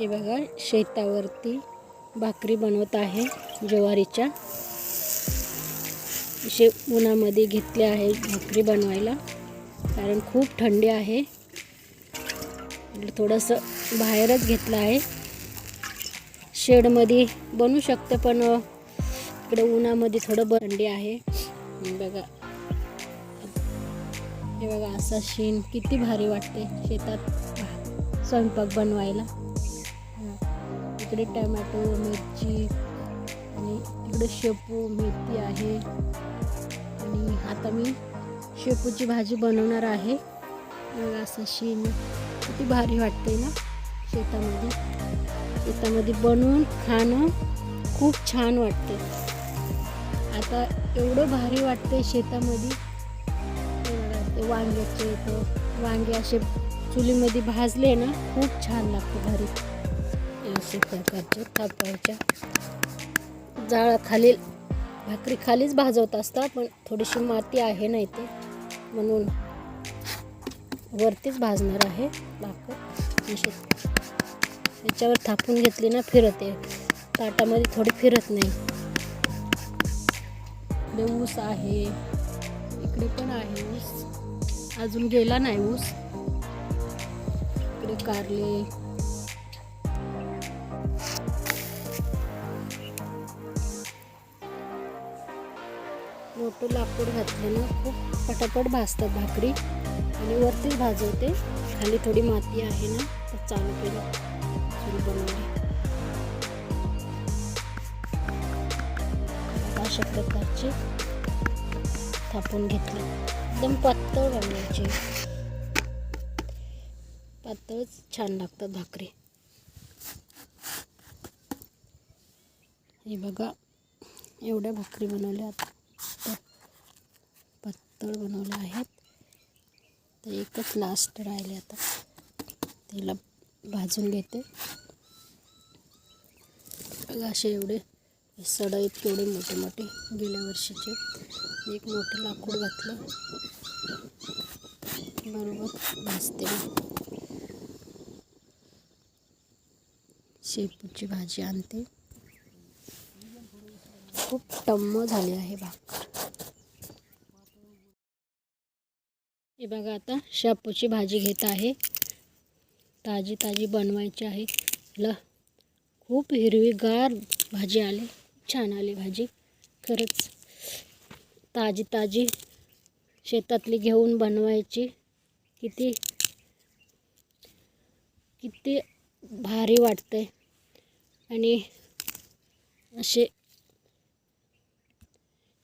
हे बघा शेतावरती भाकरी बनवत आहे ज्वारीच्या. असे उन्हामध्ये घेतले आहे भाकरी बनवायला कारण खूप थंडी आहे. थोडंसं बाहेरच घेतलं आहे. शेडमध्ये बनवू शकते पण इकडे उन्हामध्ये थोडं बंडी थंडी आहे. बघा. हे बघा असा शेण किती भारी वाटते शेतात स्वयंपाक बनवायला. इकडे टमॅटो मिरची आणि इकडे शेपू मेथी आहे. आणि आता मी शेपूची भाजी बनवणार आहे. असं शीन किती भारी वाटते ना शेतामध्ये. शेतामध्ये बनवून खाणं खूप छान वाटते आता एवढं भारी वाटते शेतामध्ये. ते वांग्याचे येतं वांगे असे चुलीमध्ये भाजले ना खूप छान लागते घरी असे प्रकारच्या थापायच्या जाळाखालील भाकरी खालीच भाजवत असता पण थोडीशी माती आहे ना इथे म्हणून वरतीच भाजणार आहे भाकर. अशी याच्यावर थापून घेतली ना फिरते. ताटामध्ये थोडी फिरत नाही. ऊस आहे. इकडे पण आहे ऊस. अजून गेला नाही ऊस. इकडे कारले. मोठं लाकूड घातल्यानं खूप पटापट भाजतात भाकरी. आणि वरतीच भाजवते. खाली थोडी माती आहे ना तर चालू केलं. सुरू बनवली अशा प्रकारचे थापून घेतले. एकदम पातळ बनवायचे. पातळच छान लागतात भाकरी. हे बघा एवढ्या भाकरी बनवल्या. आता पातळ बनवल्या आहेत. तर एकच लास्ट राहिले आता. तिला भाजून घेते. असे एवढे सडाईत केवढे मोठे मोठे. गेल्या वर्षीचे. एक मोठं लाकूड घातलं. बरोबर भाजते शेपूची भाजी आणते. खूप टम्म झाली आहे भाकर. हे बघा आता शापूची भाजी घेत आहे. ताजी ताजी बनवायची आहे. ल खूप हिरवीगार भाजी आली. छान आली भाजी. खरंच ताजी ताजी शेतातली घेऊन बनवायची. किती किती भारी वाटते आणि असे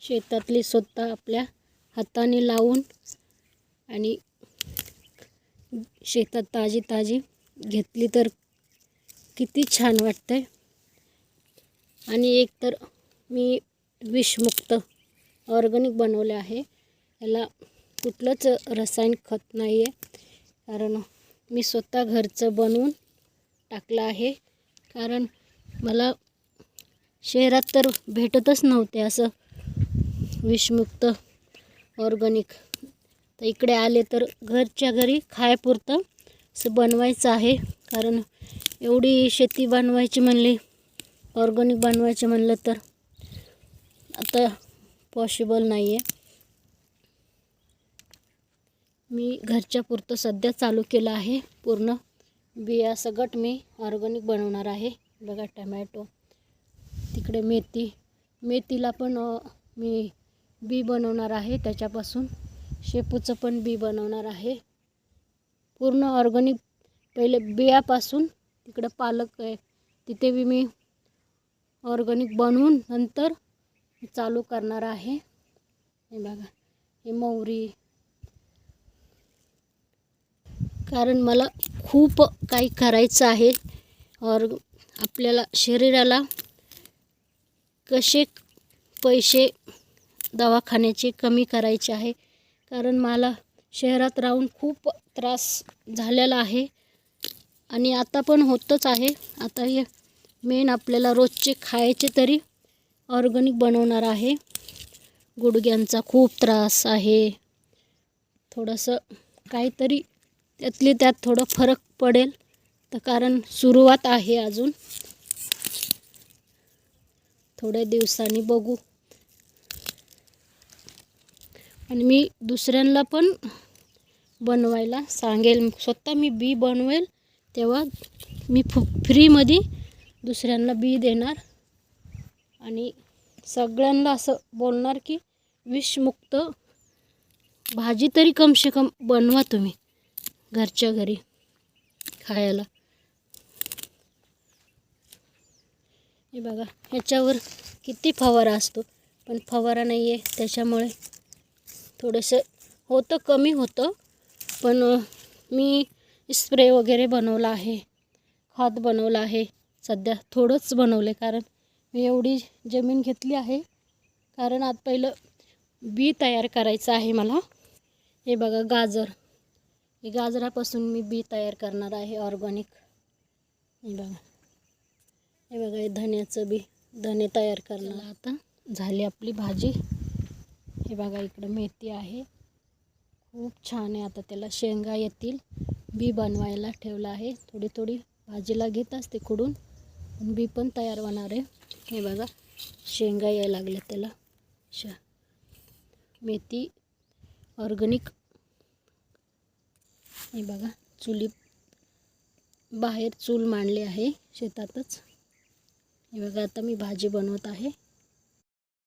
शेतातली स्वतः आपल्या हाताने लावून आणि शेतात ताजी ताजी घेतली तर किती छान वाटते आणि एक तर मी विषमुक्त ऑर्गॅनिक बनवले आहे. याला कुठलंच रसायन खत नाही आहे कारण मी स्वतः घरचं बनवून टाकलं आहे. कारण मला शहरात तर भेटतच नव्हते असं विषमुक्त ऑर्गॅनिक तर इकडे आले तर घरच्या घरी खायपुरतं असं बनवायचं आहे. कारण एवढी शेती बनवायची म्हणली ऑर्गॅनिक बनवायची म्हणलं तर आता पॉसिबल नाही आहे मी घरच्या पुरतं सध्या चालू केलं आहे. पूर्ण बिया सगट मी ऑर्गॅनिक बनवणार आहे. बघा टमॅटो तिकडे मेथी मेथीला पण मी बी बनवणार आहे त्याच्यापासून. शेपूचं पण बी बनवणार आहे. पूर्ण ऑर्गॅनिक पहिले बियापासून तिकडं पालक आहे. तिथे बी मी ऑर्गॅनिक बनवून नंतर चालू करणार आहे. हे बघा हे मोहरी. कारण मला खूप काही करायचं आहे. और आपल्याला शरीराला कसे पैसे दवाखान्याचे कमी करायचे आहे. कारण मला शहरात राहून खूप त्रास झालेला आहे. आणि आता पण होतच आहे. आता हे मेन आपल्याला रोजचे खायचे तरी ऑर्गॅनिक बनवणार आहे. गुडघ्यांचा खूप त्रास आहे. थोडंसं काहीतरी त्यातली त्यात थोडं फरक पडेल. तर कारण सुरुवात आहे अजून. थोड्या दिवसांनी बघू. आणि मी दुसऱ्यांना पण बनवायला सांगेल. स्वतः मी बी बनवेल तेव्हा मी फु फ्रीमध्ये दुसऱ्यांना बी देणार. आणि सगळ्यांना असं बोलणार की विषमुक्त भाजी तरी कमसे कम बनवा तुम्ही घरच्या घरी खायला. हे बघा ह्याच्यावर किती फवारा असतो पण फवारा नाही आहे त्याच्यामुळे थोडंसं होतं कमी होतं. पण मी स्प्रे वगैरे बनवला आहे. खत बनवलं आहे. सध्या थोडंच बनवलं आहे कारण मी एवढी जमीन घेतली आहे. कारण आत पहिलं बी तयार करायचं आहे मला. हे बघा गाजर. हे गाजरापासून मी बी तयार करणार आहे ऑर्गॅनिक. हे बघा. हे बघा हे धन्याचं बी धने तयार करणार. आता झाली आपली भाजी. हे बघा इकडं मेथी आहे. खूप छान आहे. आता त्याला शेंगा येतील. बी बनवायला ठेवलं आहे. थोडी थोडी भाजीला घेत असते खुडून. पण बी पण तयार होणार आहे. हे बघा शेंगा यायला लागल्या त्याला. शा मेथी ऑर्गॅनिक. हे बघा चुली बाहेर चूल मांडली आहे शेतातच. हे बघा आता मी भाजी बनवत आहे.